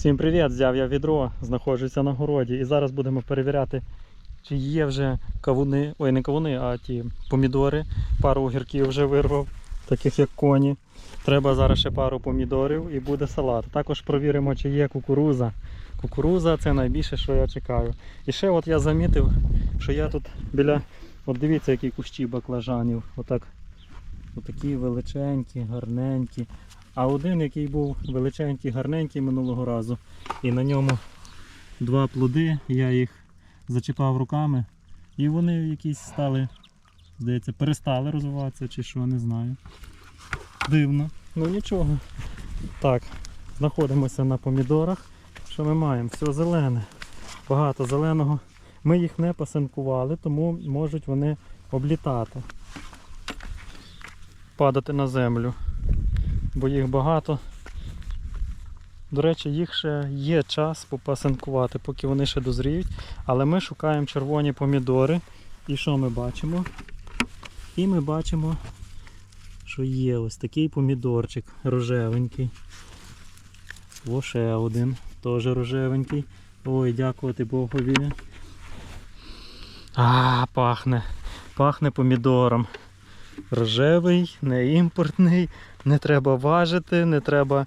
Всім привіт! Взяв я відро, знаходжуся на городі і зараз будемо перевіряти, чи є вже кавуни, ой, не кавуни, а ті помідори. Пару огірків вже вирвав, таких як коні. Треба зараз ще пару помідорів і буде салат. Також провіримо, чи є кукуруза. Кукуруза це найбільше, що я чекаю. І ще от я замітив, що я тут біля, от дивіться, які кущі баклажанів. Отак, отакі величенькі, гарненькі. А один, який був величенький, гарненький минулого разу, і на ньому два плоди, я їх зачіпав руками, і вони якісь стали, здається, перестали розвиватися чи що, не знаю. Дивно. Ну нічого. Так, знаходимося на помідорах. Що ми маємо? Все зелене. Багато зеленого. Ми їх не пасинкували, тому можуть вони облітати. Падати на землю бо їх багато. До речі, їх ще є час попасинкувати, поки вони ще дозріють. Але ми шукаємо червоні помідори. І що ми бачимо? І ми бачимо, що є ось такий помідорчик рожевенький. О, ще один, теж рожевенький. Ой, дякувати Богові. А, пахне. Пахне помідором. Рожевий, не імпортний, не треба важити, не треба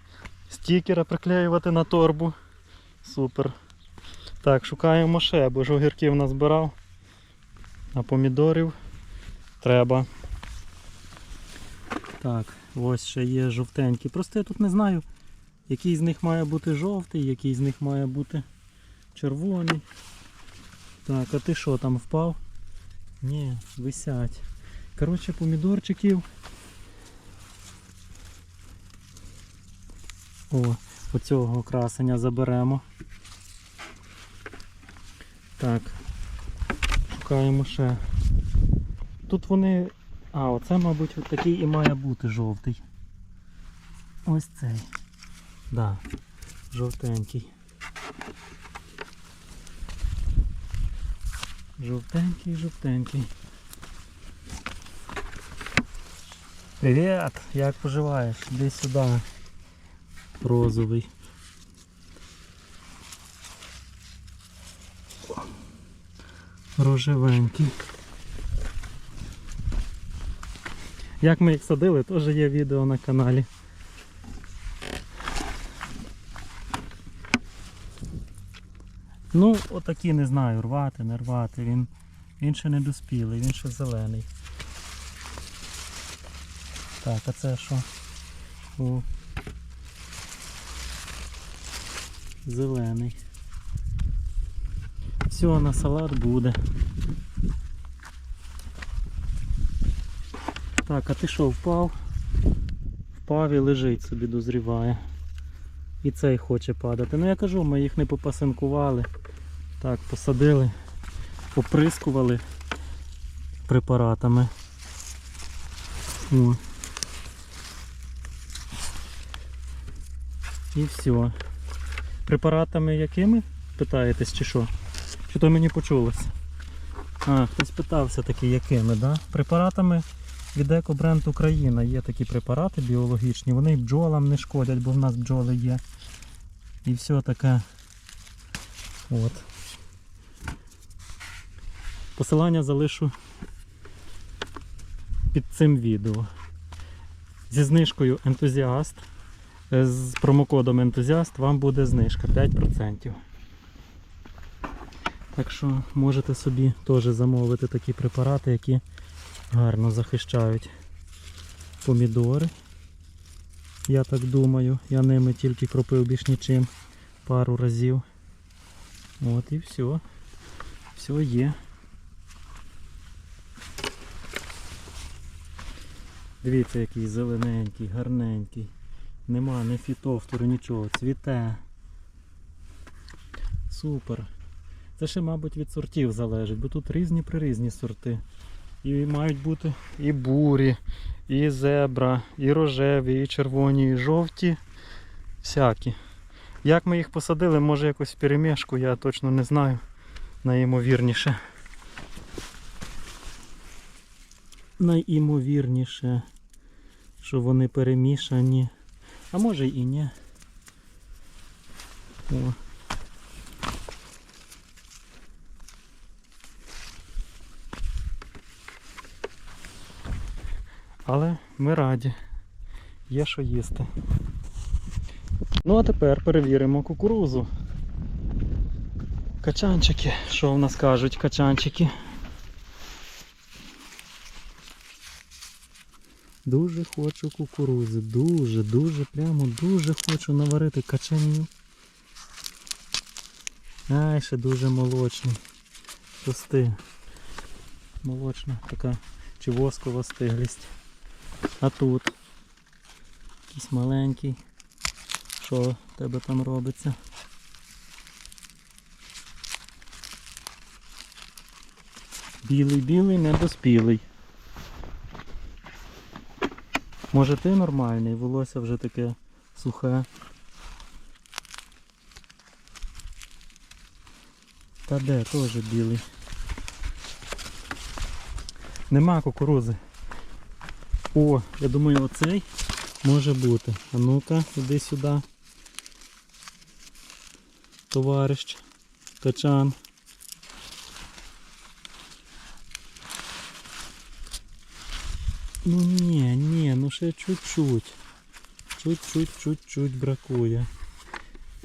стікера приклеювати на торбу. Супер. Так, шукаємо ще, бо ж назбирав. А помідорів треба. Так, ось ще є жовтенькі. Просто я тут не знаю, який з них має бути жовтий, який з них має бути червоний. Так, а ти що там впав? Ні, висять. Коротше, помідорчиків. О, оцього красення заберемо. Так. Шукаємо ще. Тут вони... А, оце, мабуть, от такий і має бути жовтий. Ось цей. Да, жовтенький. Жовтенький, жовтенький. Привіт! Як поживаєш? Іди сюди. Розовий. Рожевенький. Як ми їх садили, теж є відео на каналі. Ну, отакі не знаю, рвати, не рвати. Він, він ще не доспілий, він ще зелений. Так, а це що? О. Зелений. Все, на салат буде. Так, а ти що, впав? Впав і лежить собі, дозріває. І цей хоче падати. Ну я кажу, ми їх не попасинкували. Так, посадили, поприскували препаратами. О. І все. Препаратами якими? Питаєтесь чи що? Чи то мені почулося? А, хтось питався таки, якими, да? Препаратами від Екобренд Україна є такі препарати біологічні, вони бджолам не шкодять, бо в нас бджоли є. І все таке. От. Посилання залишу під цим відео. Зі знижкою ентузіаст. З промокодом ентузіаст вам буде знижка 5%. Так що можете собі теж замовити такі препарати, які гарно захищають помідори. Я так думаю, я ними тільки кропив більш нічим пару разів. От і все. Все є. Дивіться, який зелененький, гарненький. Нема ні фітофтору, нічого, цвіте. Супер. Це ще, мабуть, від сортів залежить, бо тут різні прирізні сорти. І мають бути і бурі, і зебра, і рожеві, і червоні, і жовті. Всякі. Як ми їх посадили, може якось в перемішку, я точно не знаю. Найімовірніше. Найімовірніше, що вони перемішані. А може і ні. О. Але ми раді. Є що їсти. Ну а тепер перевіримо кукурузу. Качанчики. Що в нас кажуть качанчики? Дуже хочу кукурузи. Дуже, дуже, прямо дуже хочу наварити качанів. Ай, ще дуже молочний. Пусти. Молочна така чи воскова стиглість. А тут якийсь маленький. Що в тебе там робиться? Білий-білий, недоспілий. Може ти нормальний, волосся вже таке сухе. Та де, теж білий. Нема кукурузи. О, я думаю, оцей може бути. А ну-ка, іди сюди. Товариш. Качан. Ну ні, ні, ну ще чуть-чуть. Чуть-чуть, чуть-чуть бракує.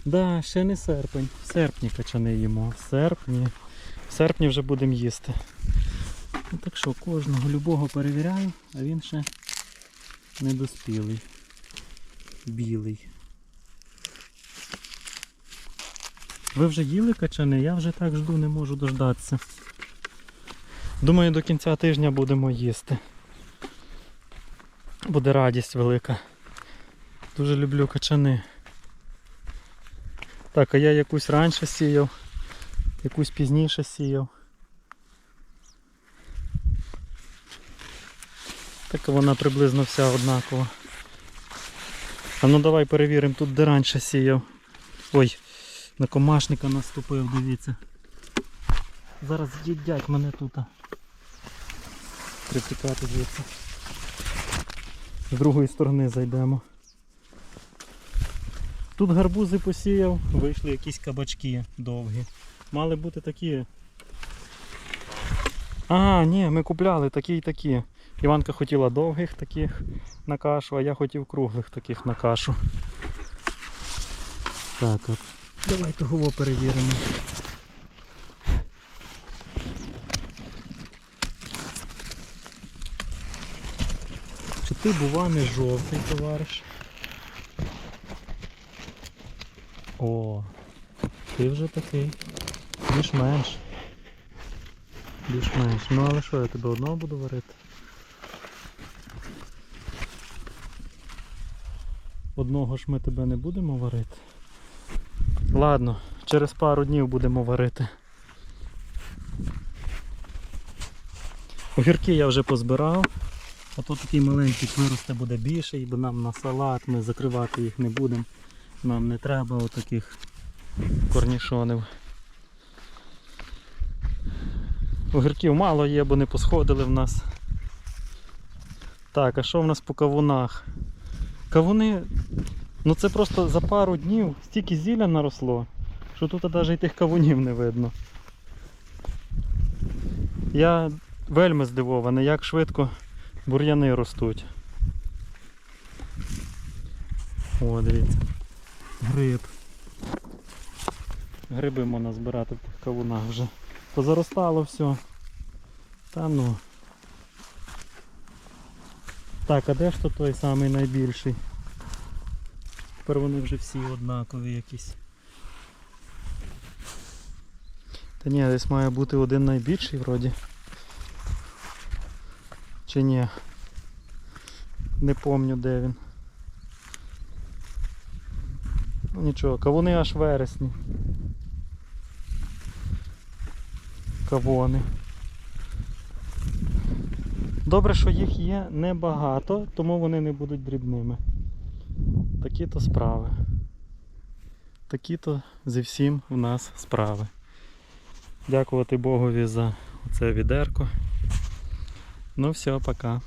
Да, ще не серпень. В серпні качани їмо. В серпні. В серпні вже будемо їсти. Ну, так що кожного любого перевіряю, а він ще недоспілий. Білий. Ви вже їли качани? Я вже так жду, не можу дождатися. Думаю, до кінця тижня будемо їсти. Буде радість велика. Дуже люблю качани. Так, а я якусь раніше сіяв, якусь пізніше сіяв. Так вона приблизно вся однакова. А ну давай перевіримо, тут де раніше сіяв. Ой, на комашника наступив, дивіться. Зараз їдять мене тут. Притікати звідси. З другої сторони зайдемо. Тут гарбузи посіяв, вийшли якісь кабачки довгі. Мали бути такі. А, ні, ми купляли такі і такі. Іванка хотіла довгих таких на кашу, а я хотів круглих таких на кашу. Так от. Давай того перевіримо. Ти бува не жовтий товариш? О, ти вже такий. Більш-менш. Більш-менш. Ну але що, я тебе одного буду варити? Одного ж ми тебе не будемо варити. Ладно, через пару днів будемо варити. Огірки я вже позбирав, а то такий маленький виросте буде більший, бо нам на салат ми закривати їх не будемо. Нам не треба отаких корнішонів. Огірків мало є, бо не посходили в нас. Так, а що в нас по кавунах? Кавуни, ну це просто за пару днів стільки зілля наросло, що тут навіть і тих кавунів не видно. Я вельми здивований, як швидко бур'яни ростуть. О, дивіться. Гриб. Гриби можна збирати в тих кавунах вже. Позаростало все. Та ну. Так, а де ж то той самий найбільший? Тепер вони вже всі однакові якісь. Та ні, десь має бути один найбільший вроді. Чи ні? Не помню де він. Ну нічого, кавуни аж вересні. Кавони. Добре, що їх є небагато, тому вони не будуть дрібними. Такі то справи. Такі то зі всім в нас справи. Дякувати Богові за це відерко. Ну все, пока.